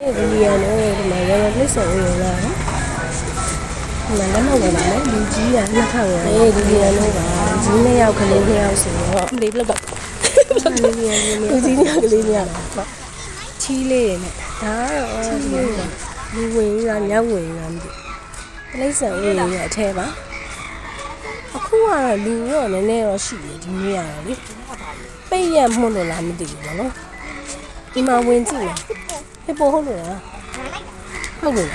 ဒီလီယန်တို့ဒီမှာရရပလစ်ဆောင်ဝင်လာနော်ဒီမှာလက်မဝင်ပါနဲ့လူကြီးကနှစ်ထောင်ရအေးဒီလီယန်တို့ကဂျင်းနှစ်ယောက်ကလေးနှစ်ယောက်ဆိုတော့ဒီလောက်တော့ဒီလီယန်လူကြီးနှစ်ယောက်ကလေးနှစ်ယောက်လားချီးလေးနဲ့ဒါတော့ဒီလူဝင်ကညောက်ဝင်ကမသိပလစ်ဆောင်ဝင်ရအထဲပါအခုကတော့လူတော့နည်းနည်းတော့ရှိတယ်ဒီနေ့ကတော့လေပိတ်ရမှုလို့လားမသိဘူးပေါ့နော်ဒီမှာဝင်ကြည့်လား ဟိပိုဟုတ်လို့လားဟုတ်ကဲ့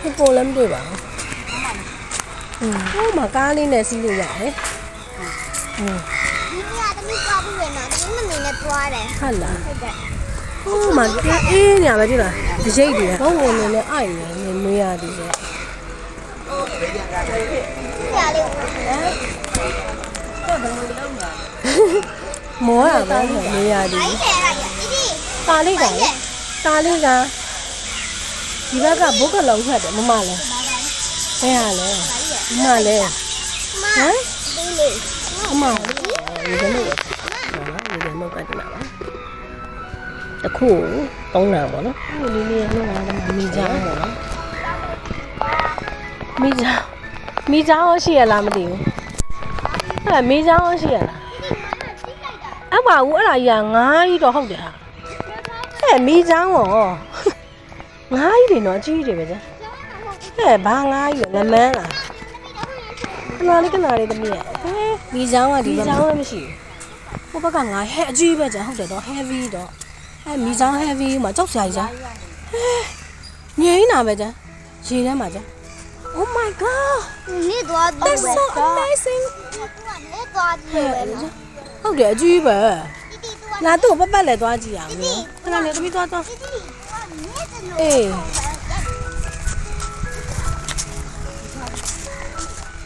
ဟိပိုလည်းမတွေ့ပါဘူးဟိုမှာကားလေးနဲ့စီးလို့ရတယ်ဟိုဒီကသမီးကားဘူးပဲနော်ဒီမမေနဲ့တွားတယ်ဟုတ်လားဟုတ်ကဲ့ဟိုမှာအေးနေရပဲဒီလားဒီရိတ်တွေကဘုံဝင်နေလဲအိုက်နေနေမွေးရသေးတယ်ဟိုဒီကကားလေးဟဲ့တော်တော် မွေးရသည်အဲ့ဆယ်ရရဒီဒီကာလေးကလေကာလေးကဒီဘက်ကဘုတ်ကလုံးဖတ်တယ်မမလဲဘယ်ဟာလဲမမလဲမဟမ်ဒီလေးအမရေကလို့နော်ရေကလို့ကတနာပါတခုတုံးတာပေါ့နော်ဟိုလေးလေးကလည်းမိချောင်းပေါ့နော်မိချောင်းမိချောင်းရှိရလားမသိဘူးအဲ့မိချောင်းရှိရလား အမဘူးအဲ့ဒါကြီးကငားကြီးတော့ဟုတ်တယ်ဟာအဲ့မိချောင်းရောငားကြီးတွေနော်အကြီးတွေပဲကြာအဲ့ဘာငားကြီးလဲငမန်းလားခဏလေးခဏလေးတမီးရဲ့ဟဲမိချောင်းကဒီမိချောင်းလည်းမရှိဘူးဟိုဘက်ကငါဟဲအကြီးပဲကြာဟုတ်တယ်တော့ heavy တော့အဲမိချောင်း heavy မှာကြောက်စရာကြီးကြာဟဲငြိမ်းတာပဲကြာရေထဲမှာကြာ Oh my god နေတွားကြည့် that's so amazing နေတွားကြည့်ပဲနော် ဟုတ်တယ်အကြီးပဲဒီဒီတွားလာသူ့ကိုပတ်ပတ်လဲသွားကြည့်ရအောင်နော်ခဏလေးတမီးသွားသွားဒီဒီနေတယ်လို့အေး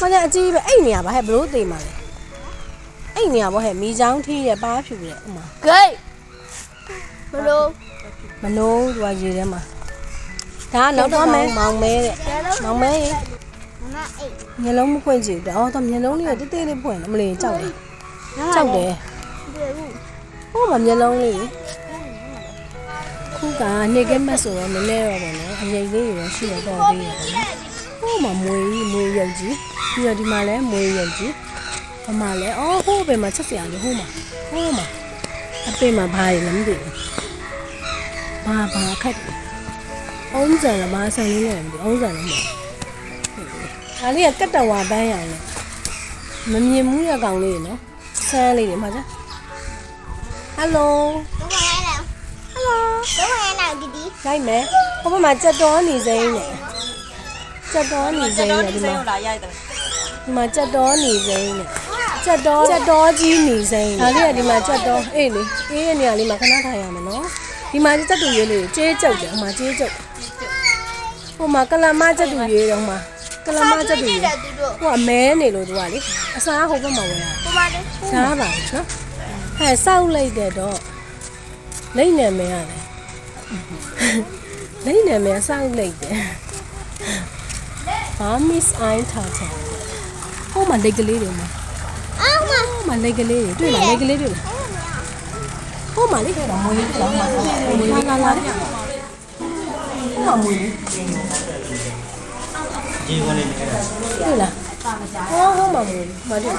မကြအကြီးပဲအဲ့နေရပါဟဲ့ဘလို့သေးမှာလဲအဲ့နေရပါဟဲ့မိချောင်းထီးရပါဖြူတယ်ဥမာဂိတ်ဘလို့မနိုးသူကရေထဲမှာဒါကနောက်တော့မောင်မောင်မဲတဲ့မောင်မဲရေမမအိတ်မျက်လုံးမဖွင့်ကြည့်ဘူးအော်တော့မျက်လုံးလေးကတိတ်တိတ်လေးဖွင့်တယ်မလေးကြောက်တယ် ကြောက်တယ်ဒီဘူးဟိုမှာမျက်လုံးလေးလေခုကနေကဲမတ်ဆိုတော့နည်းနည်းတော့ပေါ့နော်အရင်လေးတွေတော့ရှိရတော့သေးတယ်ပေါ့နော်ဟိုမှာမွေကြီးမွေရုပ်ကြီးပြီးတော့ဒီမှာလည်းမွေရုပ်ကြီးဟိုမှာလည်းအော်ဟိုဘယ်မှာချက်စရာလဲဟိုမှာဟိုမှာအပင်မှာဘာတွေလဲမသိဘူးဘာဘာခက်တယ်အုံးစံလားဘာဆန်လေးလဲမသိဘူးအုံးစံလည်းမဟုတ်ဘူးဒါလေးကကတ်တဝါပန်းရောင်နဲ့မမြင်ဘူးရကောင်လေးနော် ဆန်းလေးတွေမှာကြာဟယ်လိုတော့မလဲလားဟယ်လိုတော့မလဲလားဒီဒီလိုက်မယ်ဟိုဘက်မှာကြက်တော်နေစိမ့်နဲ့ကြက်တော်နေစိမ့်နဲ့ဒီမှာဒီမှာကြက်တော်နေစိမ့်နဲ့ကြက်တော်ကြက်တော်ကြီးနေစိမ့်ဒါလေးကဒီမှာကြက်တော်အေးလေအေးရနေရာလေးမှာခဏထိုင်ရမယ်နော်ဒီမှာကြက်တူရွေးလေးကိုကျေးကြုတ်တယ်ဟိုမှာကျေးကြုတ်ဟိုမှာကလမကြက်တူရွေးတော့မှာကလမကြက်တူရွေးတယ်သူတို့ဟိုကမဲနေလို့သူကလေအစားဟိုဘက်မှာဝယ်ရ ဟိုပါလေစားပါဘူးနော်ဟဲ့စောက်လိုက်တယ်တော့လိမ့်နေမယ်ရတယ်လိမ့်နေမယ်စောက်လိုက်တယ်ဘာ miss i ထားချင်ဟိုမှာလက်ကလေးတွေမှာအောင်းမဟိုမှာလက်ကလေးတွေတွေ့လားလက်ကလေးတွေ့လားဟိုမှာလေဟိုမွေးလေးတော့မှာမွေးလာလာဟိုမှာမွေးလေးဒီဝင်နေတ ယ်တွေ့လားဟောဟိုမှာမွေးလေးမတွေ့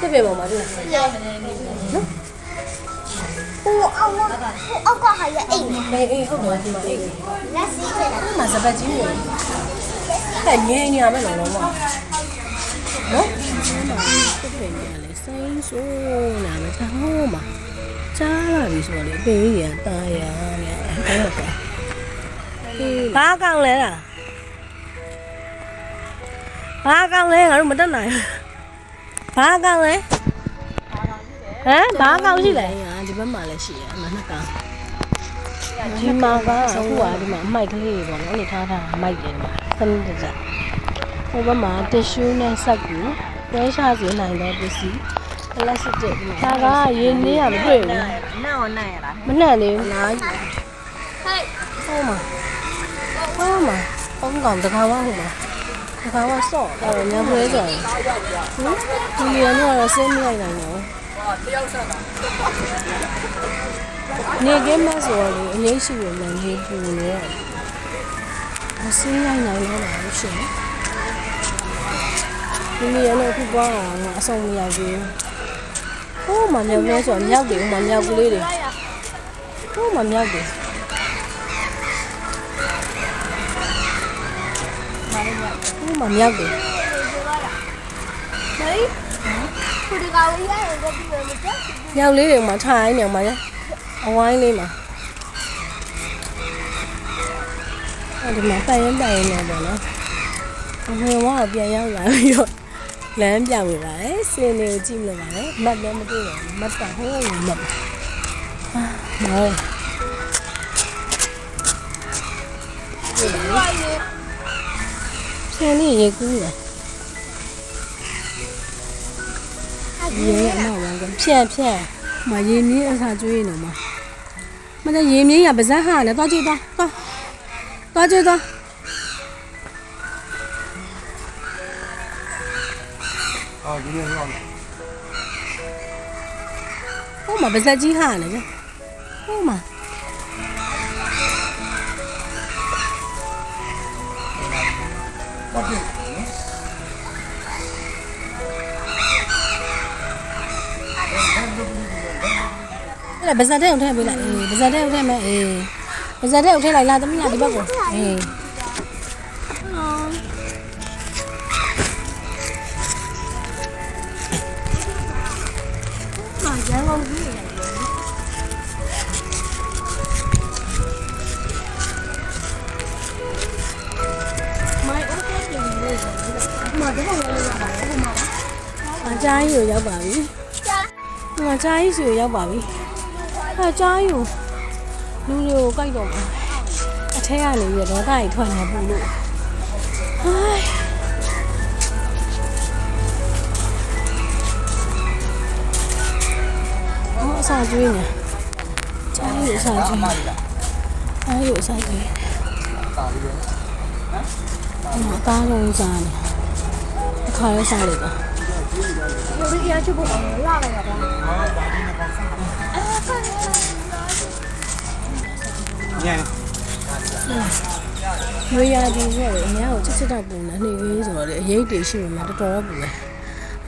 တစ်ပြပေါ်မှာတွေ့လားဟိုအောင်းမဟိုအောက်ကဟာရအိတ်လေအေးဟုတ်တယ်ဒီမှာအေးလက်စီးတယ်ဒီမှာစပတ်ကြီးဝင်ဟဲ့ငင်းနေရမယ်လို့တော့နော်တစ်ပင်ကြလေစိမ့်ဆိုးလာမယ်ဟိုမှာကြားလာပြီဆိုတော့လေအပင်ကြီးကတာယာများအဲ့ဒါကဘာကောင်းလဲလား ဘာကောင်လဲငါတို့မတက်နိုင်ဘာကောင်လဲဟမ်ဘာကောင်ရှိလဲဒီဘက်မှာလည်းရှိရအမှနှစ်ကောင်ဒီမှာကအခုကဒီမှာအမိုက်ကလေးပေါ့နော်နေထားတာအမိုက်တယ်ဒီမှာသင်းတကြဟိုဘက်မှာတစ်ရှူးနဲ့ဆက်ကူပွဲရှာစေနိုင်တဲ့ပစ္စည်းပလတ်စတစ်ဒီမှာဒါကရေနေရမတွေ့ဘူးနှံ့ရောနှံ့ရလားမနှံ့လေဘူးလားဟဲ့ဟိုမှာဟိုမှာပုံကောင်တကောင်ဟိုမှာ တကားဝဆော့တော့ညပွဲဆိုရင်ဟင်ဒီရန်တော့ဆင်းမလိုက်နိုင်တော့နေကင်းမဆိုတော့လေအငိမ့်ရှိလို့လည်းနေပူနေရအစင်းရိုင်းနိုင်တော့ပါလို့ရှင်ဒီနေ့လည်းအခုပွားတာငါအဆောင်မရောက်သေးဘူးဟိုးမမြောက်လဲဆိုတော့မြောက်တယ်ဟိုမမြောက်ကလေးတွေဟိုးမမြောက်တယ် ဟိုးမမြောက်တယ်ခုဒီကောင်လေးရတယ်ဒီလိုမကျမြောက်လေးတွေမှာထိုင်နေမှာရအဝိုင်းလေးမှာအဲ့ဒီမှာတိုင်ရင်တိုင်ရင်တော့ပေါ့နော်အမေကပြန်ရောက်လာပြီးတော့လမ်းပြောင်းနေပါတယ်စင်းနေကိုကြည့်မလို့ပါနဲ့မတ်လည်းမတွေ့တော့ဘူးမတ်တာဟိုးဝင်မတ်အာမော 看另一个人。爷爷没玩过，骗骗。没移民啥主意了嘛？没这移民也不是哈的，到就到到，到就到。啊，今天是吧？我们不在金汉了，这，嘛。 ဟိုမှာ八点。အဲ့ဒါပါဇက်တဲ့ုံထည့်ပေးလိုက်အေးပါဇက်တဲ့ုံထည့်မယ်အေးပါဇက်တဲ့ုံထည့်လိုက်လားသမီးကဒီဘက်ကိုအေး င်းကိုရောက်ပါပြီဟိုမှာကြားကြီးစီကိုရောက်ပါပြီ။ဟာကြားကြီးကိုလူတွေကိုကြိုက်တော့မှာအထက်ကနေပြီးတော့ဒေါသကြီးထွက်နေပူလို့ဟိုင်းအော်အစာကျွေးနေကြားကြီးကိုအစာကျွေးနေကြားကြီးကိုအစာကျွေးနေအမသားလုံးစားနေအခါရဲစားလိုက်တာ 你看，ရွေးရသည်ဆိုတော့အများကိုချစ်ချစ်တော့ပုံနဲ့နှိမ့်ရေးဆိုတော့လေအရေးတွေရှိမှတော်တော်တော့ပူတယ်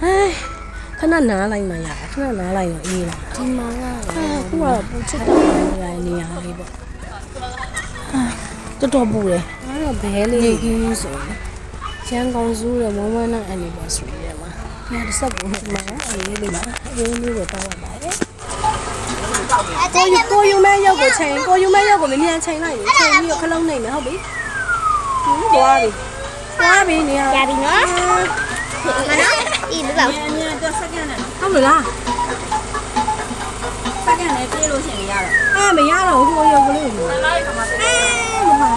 ဟဲခဏနားလိုက်မှရခဏနားလိုက်တော့အေးလားဒီမှာကအခုကတော့ပူချစ်တော့ရနေရလေးပေါ့တော်တော်ပူတယ်အဲ့တော့ဘဲလေးနေကြီးဆိုရင်ရန်ကုန်စုရဲ့မမနာ anniversary ရဲ့မှာ ဒီတစ်ဆက်ပုံမှာအေးလေးမှာအေးလေးကိုတောင်းရပါတယ်အကိုကျိုးယူကိုယူမဲ့ရောက်ကိုချိန်ကိုယူမဲ့ရောက်ကိုမမြန်ချိန်လိုက်ရင်ချိန်ပြီးတော့ခလုံးနေမယ်ဟုတ်ပြီဟင်းသွားပြီသွားပြီနေရရပြီနော်မနော်ဒီလိုအမြဲတော့စက္ကန့်နဲ့ဟုတ်လို့လားစက္ကန့်နဲ့ပြေးလို့ရှိရင်ရတော့အဲမရတော့ဘူးကိုယူကလေးကိုလိုက်ခါမှာအဲမဟာ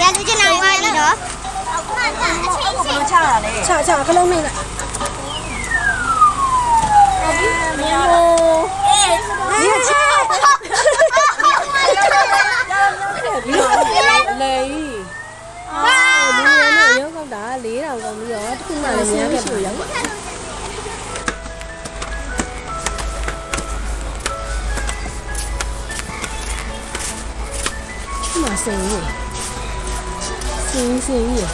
ရသူကျနာပါပြီနော်ဟုတ်ပါတာအချိန်ဘယ်လိုချတာလဲချာချာခလုံးနေလိုက် မြန်လို့ ဒီကချာပြီး တော့လေအာလူရနဲ့ရုပ်ကောက်တာ4000ကောင်းပြီးတော့တစ်ခုမှလည်းများခဲ့ပါရောက်ပါဒီမှာစင်ကြီးစင်စင်ကြီး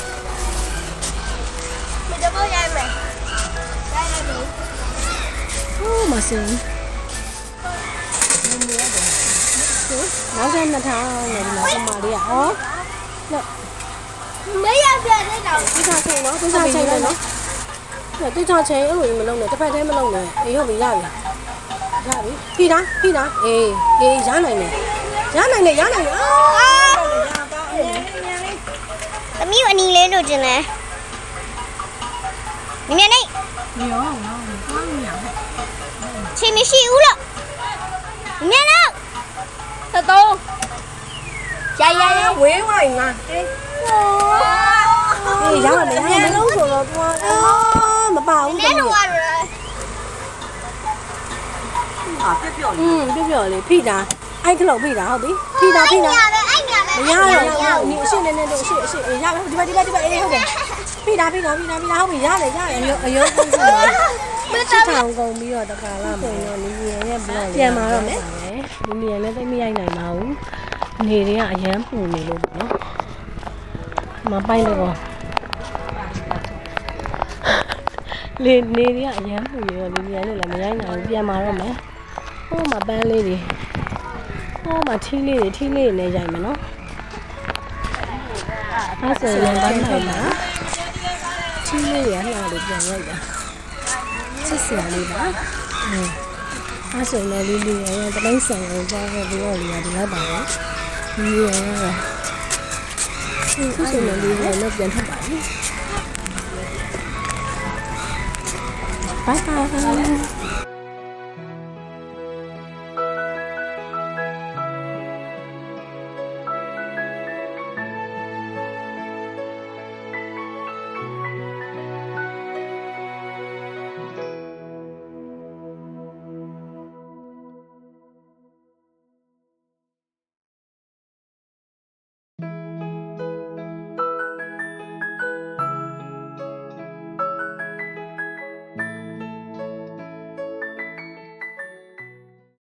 မတော့ရိုက် နောက်ထပ်2000နဲ့ဒီမှာပမာလေးอ่ะဩလို့မရပြတဲ့တော့တိကျချိန်နော်တိကျချိန်နော်နော်တိကျချိန်အဲ့လိုမလုံးနဲ့တစ်ဖက်တည်းမလုံးနဲ့အေးဟုတ်ပြီရပြီရပြီဖိတာဖိတာအေးအေးရနိုင်တယ်ရနိုင်တယ်ရနိုင်တယ်အာသမီးအနီလေးတို့ကျင်တယ်မြင်နေရောငါကောင်းရဟဲ့ချိန်မရှိဘူးလို့ ရရ ဝေးဝိုင်းငါ အေးရမယ်ရမယ်လုံးဆိုတော့သူကအာမပါဘူး နဲ တမီး လို့ရတယ် ဟာပြက်ပြော့ อืมပြပြလေးဖိတာအိုက်ကလောက်ဖိတာဟုတ်ပြီဖိတာဖိတာ ရပဲအဲ့ညာပဲ မရတော့ဘူးဒီအရှိနေနေတော့အရှိအရှိအေးရမယ်ဒီဘက်ဒီဘက်ဒီဘက်အေးဟုတ်တယ်ဖိတာဖိတာဖိတာဖိတာဟုတ်ပြီရတယ်ရတယ်အယုံအယုံကုန်စံပါ စစ်ထောင်ကုန်ပြီးတော့တကာလာမှာတော့နီနီယန်ရဲ့ blog ပြန်มาတော့မယ်နီနီယန်လည်းသိမရိုက်နိုင်ပါဘူး နေတွေကအရန်ပူနေလို့ပေါ့နော်မပိုက်လို့လေနေတွေကအရန်ပူနေတော့နီနီယန်လည်းမရိုက်နိုင်ဘူးပြန်มาတော့မယ်ဟိုမှာပန်းလေးတွေဟိုမှာထီးလေးတွေထီးလေးတွေနဲ့ရိုက်မယ်နော်အဲ့ဆိုရင်လည်းပိုင်းနိုင်မှာထီးလေးတွေကလှလို့ပြန်ရိုက်တာစစ်စရာလေးပါ။အဲအဲ့ဆိုရင်လည်းလေးလေးရယ်တပိုင်းဆန်ကိုကြားခဲ့ပြီးတော့လေးရဒီလောက်ပါပဲ။ ဒီရယ်ကတော့အခုဆိုရင်လေးရယ်တော့ပြန်ထွက်ပါပြီ။ Bye bye.